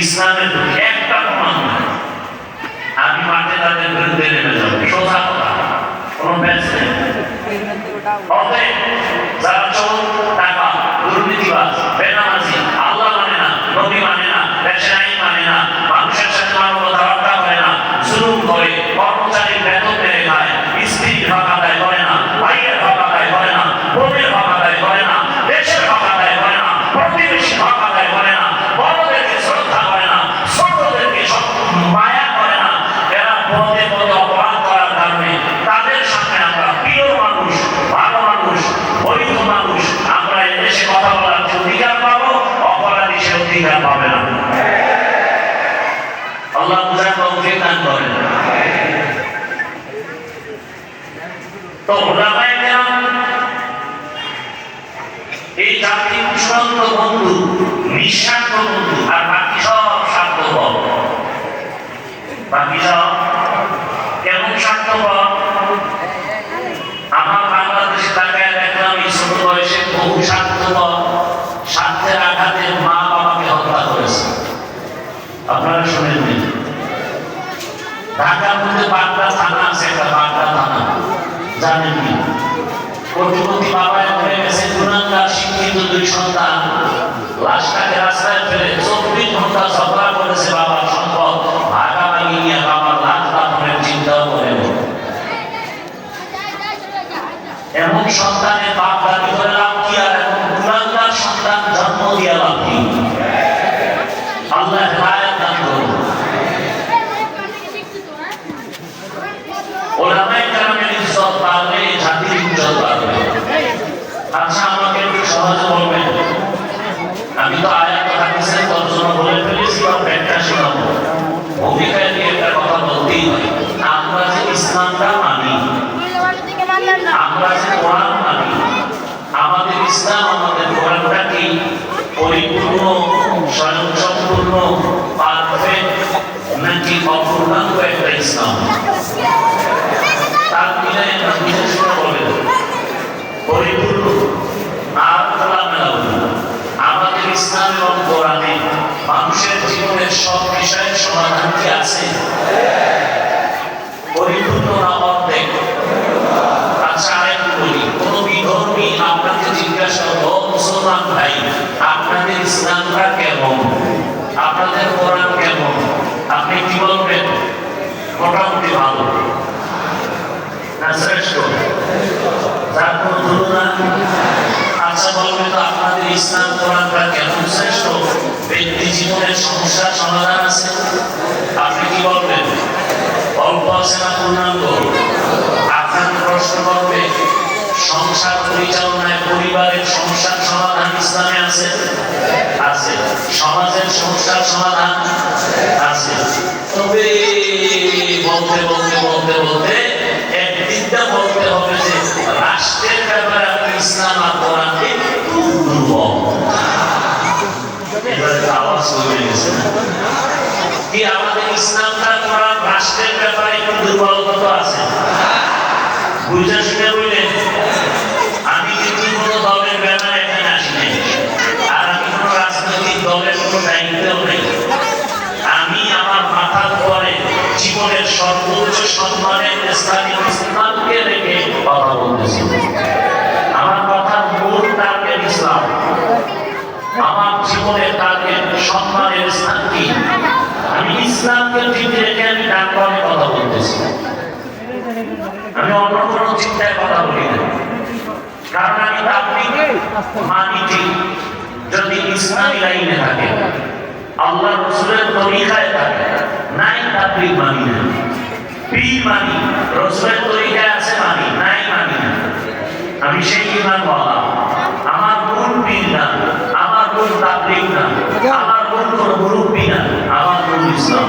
ইসলামের একটা প্রমাণ আমি মাঠে তাদের বিরুদ্ধে নেমে যাব সোজা কথা। কোনো ব্যাস নেই। অতএব যারা চোর টাকা দুর্নীতিবাজ, বেনামাজি, আল্লাহ মানে মানে মানে না, মানুষের সাথে মানবতা রক্ষা না, জুলুম করে কর্মচারীর বেতন মেরে খায় স্ত্রীর হক আদায় করে না ভাইয়ের হক আদায় করে না বোনের হক আদায় করে না দেশের হক আদায় করে না প্রতিবেশীর হক আদায় করে না বড়দেরকে শ্রদ্ধা করে না ছোটদেরকে সব মায়া করে না এরা পদে পদে অপরাধ করার কারণে তাদের সামনে আমরা প্রিয় মানুষ ভালো মানুষ বৈধ মানুষ আমরা এই দেশে কথা বলার যে অধিকার পাবো অপরাধী সে অধিকার পাবে না বুঝার তৌফিক দান করেন। তো এই চূড়ান্ত বন্ধু বন্ধু, আর বাকি সব বাকি সব কেমন আমার বাংলাদেশে তাকায় দেখলাম এই ছোট বয়সে বহু স্বার্থপর স্বার্থের আঘাতে মা বাবাকে হত্যা করেছে। আপনারা মধ্যে বাগদা থানা আছে একটা বাগদা থানা। জানেন কি? কোটিপতি বাবা মরে গেছে গুণাঙ্গার শিক্ষিত দুই সন্তান। লাশটাকে রাস্তায় ফেলে, চব্বিশ ঘণ্টা ঝগড়া করেছে বাবার সম্পদ ভাগাভাগি নিয়ে বাবার লাখ লাখনের চিন্তাও করে এমন সন্তানের বাপ দাবি করে লাভ কি আর এমন গুণাঙ্গার সন্তান জন্ম দিয়ে লাভ কি আল্লাহ হেদায়েত দান করুন ওলামায়ে কেরামের ইজ্জত বাড়বে জাতির ইজ্জত বাড়বে আচ্ছা আমাকে একটু সহজে বলবেন আমি তো আয়াত হাদিসের তর্জমা বলে ফেলেছি বা ব্যাখ্যা শোনাবো ভূমিকায় দিয়ে একটা কথা বলতেই হয় আমরা যে ইসলামটা মানি আমরা যে কোরআন মানি আমাদের ইসলাম আমাদের কোরআনটা কি পরিপূর্ণ স্বয়ংসম্পূর্ণ পারফেক্ট নাকি তার মিলে বিশেষ করে বলেন পরিপূর্ণ আর খোলামেলা আমাদের ইসলামের কোরআনে মানুষের জীবনের সব বিষয়ের সমাধান কি আছে পরিপূর্ণ না অর্ধেক আচ্ছা আরেকটু বলি কোন বিধর্মী আপনাকে জিজ্ঞাসা করব "ও মুসলমান ভাই আপনাদের ইসলামটা কেমন আপনাদের কোরআন কেমন আপনি কি বলবেন মোটামুটি ভালো না শ্রেষ্ঠ তার কোনো আচ্ছা বলবেন তো আপনাদের ইসলাম কোরআনটা কেমন শ্রেষ্ঠ ব্যক্তি জীবনের সমস্যার সমাধান আছে আপনি কি বলবেন অল্প আছে না পূর্ণাঙ্গ আপনাকে প্রশ্ন করবে সংসার পরিচালনায় পরিবারের সমস্যার সমাধান ইসলামে আছে আছে সমাজের সমস্যার সমাধান আছে তবে বলতে বলতে বলতে বলতে একদিকটা বলতে হবে যে রাষ্ট্রের ব্যাপারে আপনি ইসলাম কোরআন একটু দুর্বল রাষ্ট্রের ব্যাপারে একটু দুর্বলতা তো আছে? আমি কিন্তু কোনো দলের ব্যাপারে এখানে আসি আর আমি রাজনৈতিক দলের কোনো দায়িত্বেও নেই আমি আমার মাথার পরে জীবনের সর্বোচ্চ সম্মানের স্থানীয় ইসলামকে রেখে কথা বলতেছি আমার কথার মূল টার্গেট ইসলাম আমার জীবনের টার্গেট সম্মানের স্থান কি? আমি ইসলামকে ঠিক রেখে আমি ডাকবামে কথা বলতেছি। আমি অন্য কোনো চিন্তায় কথা বলি না। কারণ আমি তাবলিগ মানি যদি ইসলামী লাইনে থাকে, আল্লাহ রসুলের তরিকায় থাকে, নাই তাবলিগ মানি না। পীর মানি, রসুলের তরিকায় আছে মানি, নাই মানি না। আমি সেই ইমান বলা আমার মূল পীর না? আমার মূল তাবলিগ না আমার মূল কোনো মুরব্বী না আমার মূল ইসলাম